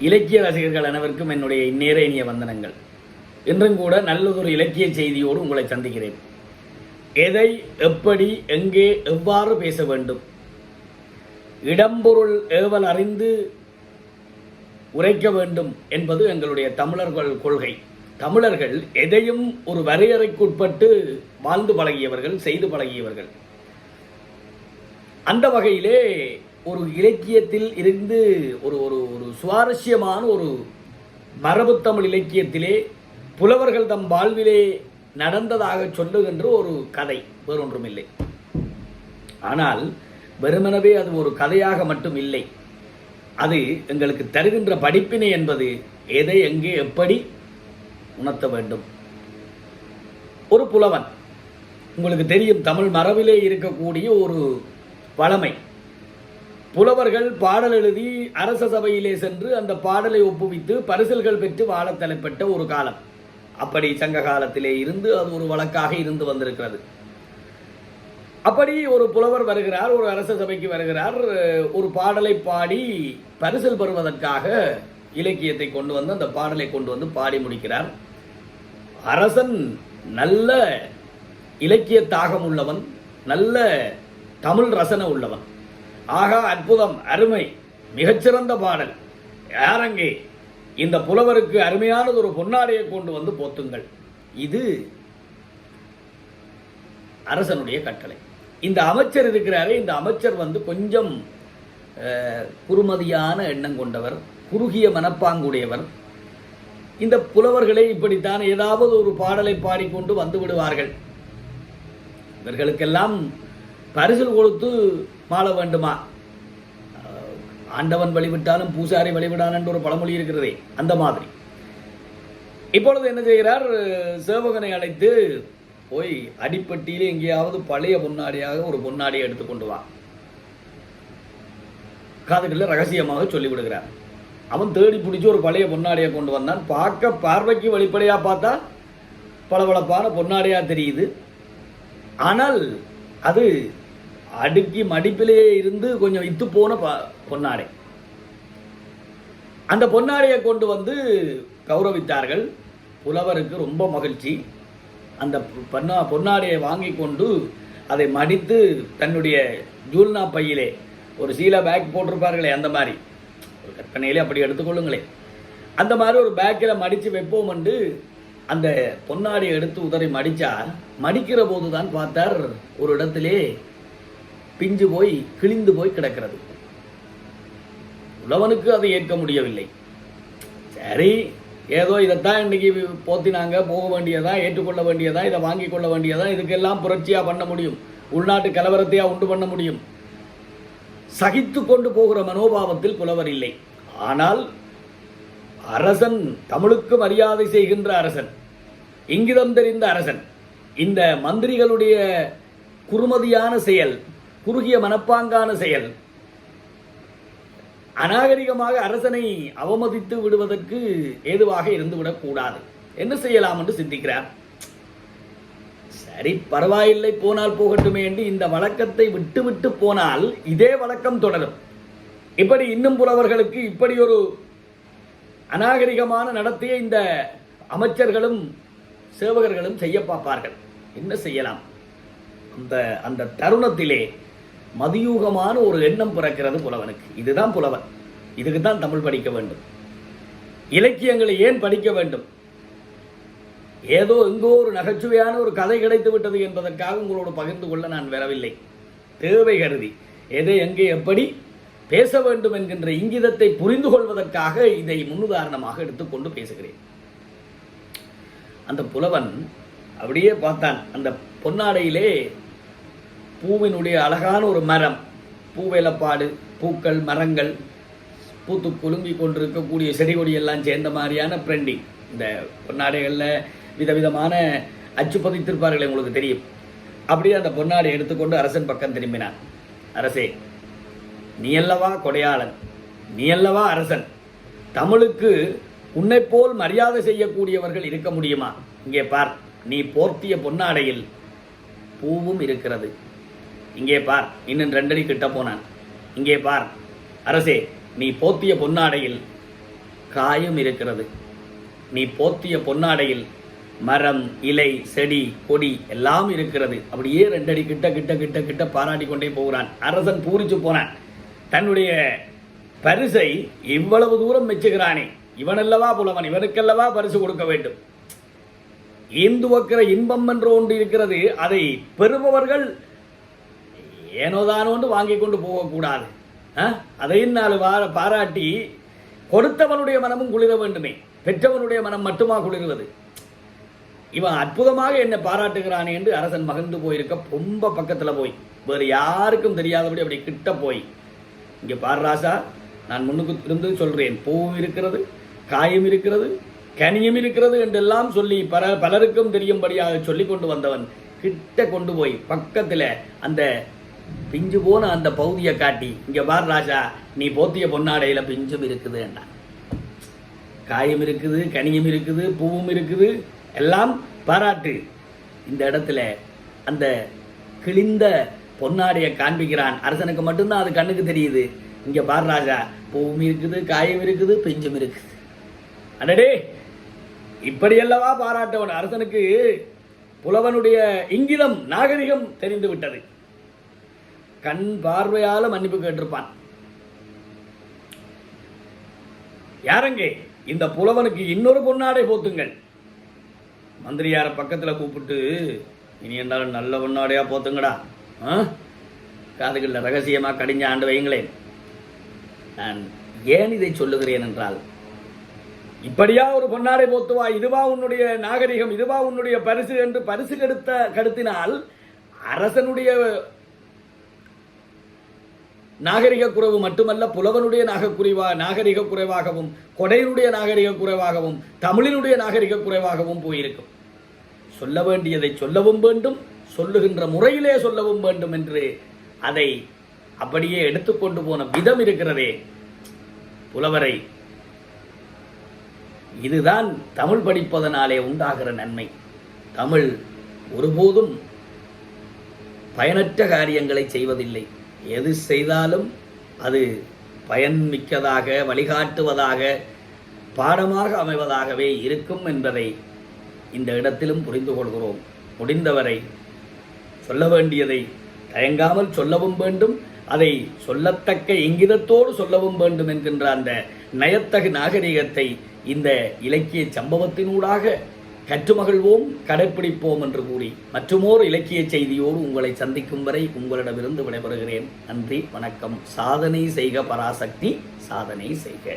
இலக்கிய ரசிகர்கள் அனைவருக்கும் என்னுடைய இந்நேர இனிய வந்தனங்கள். இன்றும் கூட நல்லதொரு இலக்கிய செய்தியோடு உங்களை சந்திக்கிறேன். எதை எப்படி எங்கே எவ்வாறு பேச வேண்டும்? இடம்பொருள் ஏவல் அறிந்து உரைக்க வேண்டும் என்பது எங்களுடைய தமிழர்கள் கொள்கை. தமிழர்கள் எதையும் ஒரு வரையறைக்குட்பட்டு வாழ்ந்து பழகியவர்கள் செய்து பழகியவர்கள். அந்த வகையிலே ஒரு இலக்கியத்தில் இருந்து ஒரு ஒரு ஒரு சுவாரஸ்யமான ஒரு மரபு தமிழ் இலக்கியத்திலே புலவர்கள் தம் வாழ்விலே நடந்ததாக சொல்லுகின்ற ஒரு கதை வேறொன்றுமில்லை. ஆனால் வெறுமனவே அது ஒரு கதையாக மட்டும் இல்லை. அது எங்களுக்கு தருகின்ற படிப்பினை என்பது எதை எங்கே எப்படி உணர்த்த வேண்டும்? ஒரு புலவன் உங்களுக்கு தெரியும் தமிழ் மரபிலே இருக்கக்கூடிய ஒரு வளமை. புலவர்கள் பாடல் எழுதி அரச சபையிலே சென்று அந்த பாடலை ஒப்புவித்து பரிசல்கள் பெற்று வாழ தலைப்பட்ட ஒரு காலம். அப்படி சங்க காலத்திலே இருந்து அது ஒரு வழக்காக இருந்து வந்திருக்கிறது. அப்படி ஒரு புலவர் வருகிறார் ஒரு அரச சபைக்கு வருகிறார் ஒரு பாடலை பாடி பரிசல் பெறுவதற்காக இலக்கியத்தை கொண்டு வந்து அந்த பாடலை கொண்டு வந்து பாடி முடிக்கிறார். அரசன் நல்ல இலக்கிய தாகம் உள்ளவன் நல்ல தமிழ் ரசனை உள்ளவன். ஆகா அற்புதம் அருமை மிகச்சிறந்த பாடல். யாரங்கே இந்த புலவருக்கு அருமையானது ஒரு பொன்னாடையை கொண்டு வந்து போத்துங்கள். இது அரசனுடைய கட்டளை. இந்த அமைச்சர் இருக்கிறாரே இந்த அமைச்சர் வந்து கொஞ்சம் குறுமதியான எண்ணம் கொண்டவர் குறுகிய மனப்பாங்குடையவர். இந்த புலவர்களை இப்படித்தான் ஏதாவது ஒரு பாடலை பாடிக்கொண்டு வந்து விடுவார்கள். இவர்களுக்கெல்லாம் பரிசில் கொடுத்து மாள வேண்டுமா? ஆண்டவன் வழிவிட்டாலும் பூசாரி வழிவிடான் என்று ஒரு பழமொழி இருக்கிறதே அந்த மாதிரி. இப்பொழுது என்ன செய்கிறார்? சேவகனை அழைத்து போய் அடிப்பட்டியிலே எங்கேயாவது பழைய பொன்னாடியாக ஒரு பொன்னாடியை எடுத்துக்கொண்டு வா. காதுகளில் ரகசியமாக சொல்லிவிடுகிறார். அவன் தேடி பிடிச்சி ஒரு பழைய பொன்னாடியை கொண்டு வந்தான். பார்க்க பார்வைக்கு வழிப்படையாக பார்த்தா பளபளப்பான பொன்னாடியாக தெரியுது. ஆனால் அது அடுக்கி மடிப்பிலே இருந்து கொஞ்சம் இத்து போன ப- பொன்னாடை. அந்த பொன்னாடையை கொண்டு வந்து கௌரவித்தார்கள். புலவருக்கு ரொம்ப மகிழ்ச்சி. அந்த பொன்னா பொன்னாடையை வாங்கி கொண்டு அதை மடித்து தன்னுடைய ஜூல்னா பையிலே ஒரு சீலா பேக் போட்டிருப்பார்களே அந்த மாதிரி. ஒரு கற்பனையிலே அப்படி எடுத்துக்கொள்ளுங்களே அந்த மாதிரி ஒரு பேக்கில் மடித்து வைப்போம் என்று அந்த பொன்னாடியை எடுத்து உதறி மடித்தா மடிக்கிற போது தான் பார்த்தார் ஒரு இடத்திலே பிஞ்சு போய் கிழிந்து போய் கிடக்கிறது. உழவனுக்கு அதை ஏற்க முடியவில்லை. சரி ஏதோ இதைத்தான் இன்னைக்கு போத்தினாங்க. போக வேண்டியதா ஏற்றுக்கொள்ள வேண்டியதா இதை வாங்கி கொள்ள வேண்டியதா இதுக்கெல்லாம் புரட்சியாக பண்ண முடியும். உள்நாட்டு கலவரத்தையா உண்டு பண்ண முடியும். சகித்து கொண்டு போகிற மனோபாவத்தில் புலவர் இல்லை. ஆனால் அரசன் தமிழுக்கு மரியாதை செய்கின்ற அரசன் இங்கிதம் தெரிந்த அரசன் இந்த மந்திரிகளுடைய குறுமதியான செயல் குறுகிய மனப்பாங்கான செயல். அநாகரிகமாக அரசனை அவமதித்து விடுவதற்கு ஏதுவாக இருந்துவிடக் கூடாது. என்ன செய்யலாம் என்று சிந்திக்கிறார். சரி பரவாயில்லை போனால் போகட்டுமே என்று இந்த வழக்கத்தை விட்டு போனால் இதே வழக்கம் தொடரும். இப்படி இன்னும் புலவர்களுக்கு இப்படி ஒரு அநாகரிகமான நடத்தையை இந்த அமைச்சர்களும் சேவகர்களும் செய்ய பார்ப்பார்கள். என்ன செய்யலாம்? அந்த அந்த தருணத்திலே மதியூகமான ஒரு எண்ணம் பிறக்கிறது புலவனுக்கு. இதுதான் புலவன். இதுக்கு தான் தமிழ் படிக்க வேண்டும். இலக்கியங்களை ஏன் படிக்க வேண்டும்? ஏதோ எங்கோ ஒரு நகைச்சுவையான ஒரு கதை கிடைத்து விட்டது என்பதற்காக உங்களோடு பகிர்ந்து கொள்ள நான் வரவில்லை. தேவை கருதி. எதை எங்கே எப்படி பேச வேண்டும் என்கின்ற இங்கிதத்தை புரிந்து கொள்வதற்காக இதை முன்னுதாரணமாக எடுத்துக்கொண்டு பேசுகிறேன். அந்த புலவன் அப்படியே பார்த்தான். அந்த பொன்னாடையிலே பூவினுடைய அழகான ஒரு மரம் பூவேலப்பாடு பூக்கள் மரங்கள் பூத்து குலுங்கி கொண்டிருக்கக்கூடிய செடி கொடி எல்லாம் சேர்ந்த மாதிரியான பிரிண்டிங். இந்த பொன்னாடைகளில் விதவிதமான அச்சு பதித்திருப்பார்கள் உங்களுக்கு தெரியும். அப்படியே அந்த பொன்னாடை எடுத்துக்கொண்டு அரசன் பக்கம் திரும்பினான். அரசே நீ அல்லவா கொடையாளன்? நீ அல்லவா அரசன்? தமிழுக்கு உன்னை போல் மரியாதை செய்யக்கூடியவர்கள் இருக்க முடியுமா? இங்கே பார் நீ போர்த்திய பொன்னாடையில் பூவும் இருக்கிறது. இங்கே பார் இன்னும் ரெண்டடி கிட்ட போனான். இங்கே பார் அரசே நீ போத்திய பொன்னாடையில் காயம் இருக்கிறது. நீ போத்திய பொன்னாடையில் மரம் இலை செடி கொடி எல்லாம் இருக்கிறது. அப்படியே ரெண்டடி கிட்ட கிட்ட கிட்ட கிட்ட பாராட்டி கொண்டே போகிறான். அரசன் பூரிச்சு போனான். தன்னுடைய பரிசை இவ்வளவு தூரம் மெச்சுகிறானே. இவனல்லவா புலவன் இவனுக்கல்லவா பரிசு கொடுக்க வேண்டும். ஈந்துவக்கிற இன்பம் என்று ஒன்று இருக்கிறது. அதை பெறுபவர்கள் ஏனோதானோண்டு வாங்கி கொண்டு போகக்கூடாது. ஆ? அதையும் நாலு வார பாராட்டி கொடுத்தவனுடைய மனமும் குளிர வேண்டுமே. பெற்றவனுடைய மனம் மட்டுமா குளிர்வது? இவன் அற்புதமாக என்னை பாராட்டுகிறானே என்று அரசன் மகிழ்ந்து போயிருக்க ரொம்ப பக்கத்தில் போய் வேறு யாருக்கும் தெரியாதபடி அப்படி கிட்ட போய் இங்கே பார் ராசா நான் முன்னுக்கு இருந்து சொல்கிறேன் பூவும் இருக்கிறது காயும் இருக்கிறது கனியும் இருக்கிறது என்றெல்லாம் சொல்லி பல பலருக்கும் தெரியும்படியாக சொல்லி கொண்டு வந்தவன் கிட்ட கொண்டு போய் பக்கத்தில் அந்த பிஞ்சு போன அந்த பகுதியை காட்டி இங்கே பார் ராஜா நீ போத்திய பொன்னாடையில் பிஞ்சும் இருக்குது என்றான். காயும் இருக்குது கனியும் இருக்குது பூவும் இருக்குது எல்லாம் பாராட்டு. இந்த இடத்துல அந்த கிழிந்த பொன்னாடையை காண்பிக்கிறான். அரசனுக்கு மட்டும்தான் அது கண்ணுக்கு தெரியுது. இங்கே பார் ராஜா பூவும் இருக்குது காயும் இருக்குது பிஞ்சும் இருக்குது. அடடே! இப்படியல்லவா பாராட்டவன் அரசனுக்கு? புலவனுடைய இங்கிலம் நாகரிகம் தெரிந்து விட்டது கண் பார்வையால் மன்னிப்பு கேட்டிருப்பான். யாரங்கே? இந்த புலவனுக்கு இன்னொரு பொன்னாடை போத்துங்கள். மந்திரியார பக்கத்தில் கூப்பிட்டு இனி என்றாலும் நல்ல பொன்னாடையா போத்துங்கடா. ஆ? காதுகளில் ரகசியமாக கடிஞ்ச ஆண்டு வையுங்களேன். நான் ஏன் இதை சொல்லுகிறேன் என்றால் இப்படியா ஒரு பொன்னாடை போத்துவா? இதுவா உன்னுடைய நாகரிகம் இதுவா உன்னுடைய பரிசு என்று பரிசு கெடுத்த கடுத்தினால் அரசனுடைய நாகரிக குறைவு மட்டுமல்ல புலவனுடைய நாகக்குறைவா நாகரிக குறைவாகவும் கொடையினுடைய நாகரிக குறைவாகவும் தமிழினுடைய நாகரிக குறைவாகவும் போயிருக்கும். சொல்ல வேண்டியதை சொல்லவும் வேண்டும் சொல்லுகின்ற முறையிலே சொல்லவும் வேண்டும் என்று அதை அப்படியே எடுத்துக்கொண்டு போன விதம் இருக்கிறதே. புலவரை இதுதான் தமிழ் படிப்பதனாலே உண்டாகிற நன்மை. தமிழ் ஒருபோதும் பயனற்ற காரியங்களை செய்வதில்லை. எது செய்தாலும் அது பயன்மிக்கதாக வழிகாட்டுவதாக பாடமாக அமைவதாகவே இருக்கும் என்பதை இந்த இடத்திலும் புரிந்து கொள்கிறோம். முடிந்தவரை சொல்ல வேண்டியதை தயங்காமல் சொல்லவும் வேண்டும். அதை சொல்லத்தக்க இங்கிதத்தோடு சொல்லவும் வேண்டும் என்கின்ற அந்த நயத்தகு நாகரிகத்தை இந்த இலக்கிய சம்பவத்தினூடாக கற்று மகிழ்வோம் கடைப்பிடிப்போம் என்று கூறி மற்றுமோர் இலக்கிய செய்தியோடு உங்களை சந்திக்கும் வரை உங்களிடமிருந்து விடைபெறுகிறேன். நன்றி வணக்கம். சாதனை செய்க பராசக்தி சாதனை செய்க.